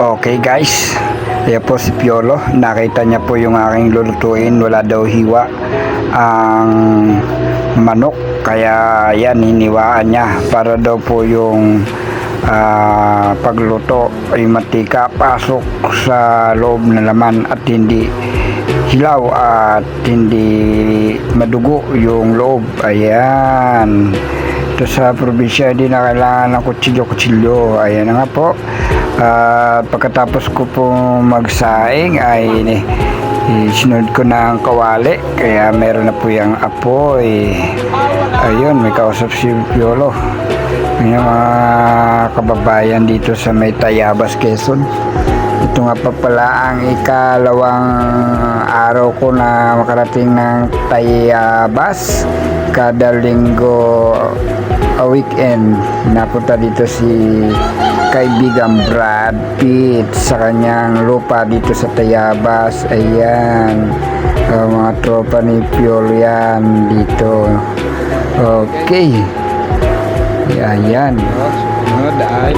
Okay guys, Ayan po si Piolo. Nakita niya po yung aking lulutuin. Wala daw hiwa ang manok. Kaya yan, hiniwaan niya. Para daw po yung ah, pagluto ay matika pasok sa loob na laman at hindi hilaw at hindi madugo yung loob. Ayan. Ito sa probinsya, hindi na kailangan ng kutsilyo-kutsilyo. Ayan na nga po. At pagkatapos ko po magsaing ay eh, sinunod ko na ang kawali. Kaya meron na po yung apoy. Ayun, may kausap si Piolo. Yung mga kababayan dito sa may Tayabas, Quezon. Ito nga pa pala ang ikalawang araw ko na makarating ng Tayabas. Kada linggo a weekend napunta dito si kaibigan Brad Pitt sa kanyang lupa dito sa Tayabas. Ayan. Uh, mga tropa ni Piolo yan dito. Okay. Ayan.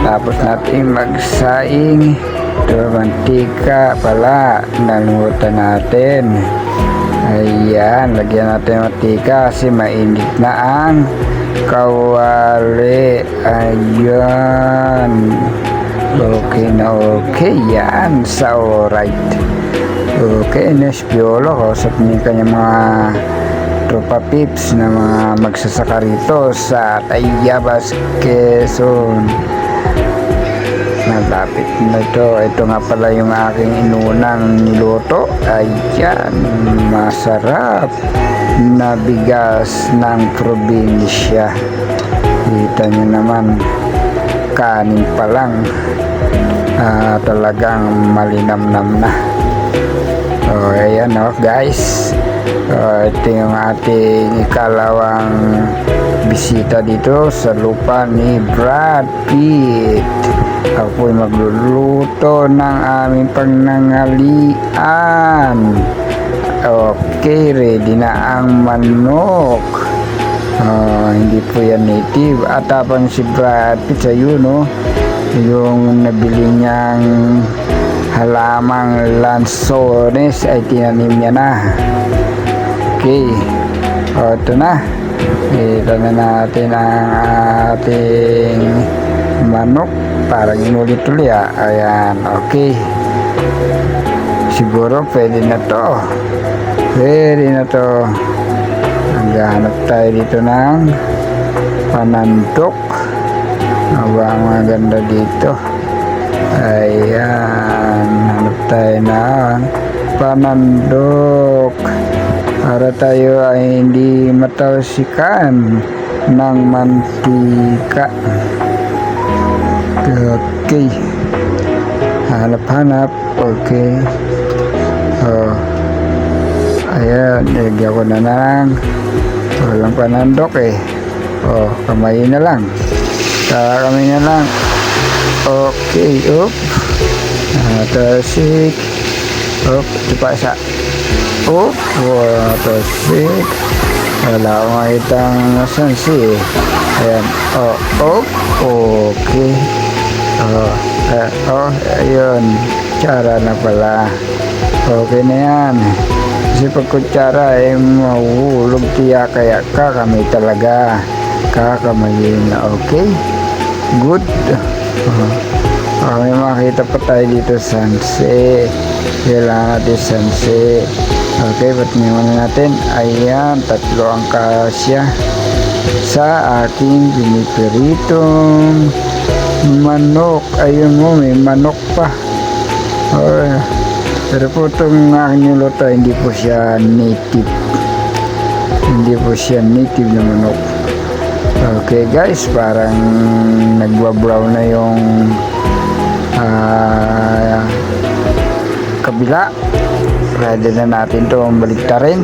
Tapos natin magsaing. Ito, mantika pala. Nalimutan natin. Ayan, lagyan natin ng mantika kasi mainit na ang kawali. Ayan. Okay na okay. Yan. Sa alright. Okay, Nes Piolo. Kausap niya kanyang mga tropa pips na mga magsasaka rito sa Tayabas, Quezon. Malapit na ito. Ito nga pala yung aking inunang niluto. Ayan, masarap na bigas ng probinsya. Kita nyo naman, kanin pa lang. Ah, talagang malinamnam na. So, ayan o guys. So, ito yung ating ikalawang bisita dito sa lupa ni Brad Pitt. Ako ay magluluto ng aming pangnangalian. Okay, ready na ang manok. Ah, hindi po yan native. At habang si Brad Pitt sa no, yung nabili niyang halamang lansones ay tinanim niya na. Okay. O, ito na. Ito na natin ang ating manok. Parang inulit-uli ah. Ayan. Okay. Siguro pwede na to. Pwede na to. Naghahanap tayo dito ng panandok. Aba, ang mga ganda dito. Ayan. Tayo ng panandok. Para tayo ay hindi matalsikan ng mantika. Okay. Hanap-hanap. Okay. Oh. Ayan. Lagyan ko na ng walang panandok eh. Oh, kamay na lang. Saka kamay na lang. Okay. Up. Natasik. Up. Ito pa isa. Up. Natasik. Wala akong makitang nasansi eh. Ayan. Oh. Up. Okay. Oh. Eh, oh. Ayun. Tsara na pala. Okay na yan. Kasi pag kutsara ay mahuhulog tiya kaya kakamay talaga. Kakamayin okay. Good. Uh, uh, may makita pa tayo dito sunset. Kailangan natin sunset. Okay, ba't muna natin? Ayan, tatlo ang kasya sa aking pinipiritong manok. Ayun mo, may manok pa. Oh, pero po itong aking niluto, hindi po siya native. Hindi po siya native na manok. Okay guys, parang nagbabrown na yung ah, kabila. Pwede na natin ito baliktarin.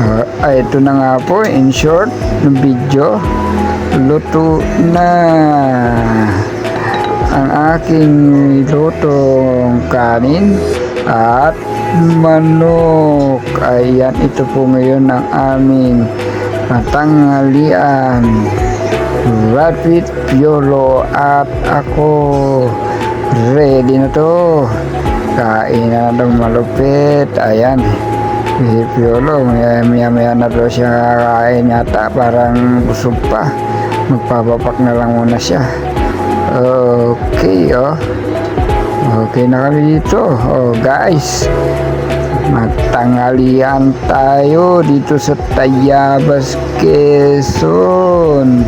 Uh, ay, ito na nga po, in short, ng video, luto na ang aking lutong kanin at manok. Ayan, ito po ngayon ang aming tanghalian. Rapid Piolo at ako ready na to. Kain na daw malupit. Ayan. Si Piolo, maya maya, maya na daw siya kakain yata. Parang busog pa. Magpapapak na lang muna siya. Okay, oh. Okay na kami dito. Oh, guys. Magtangalian tayo dito sa Tayabas, Quezon.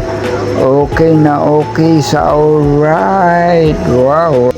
Okay na okay sa alright. Wow.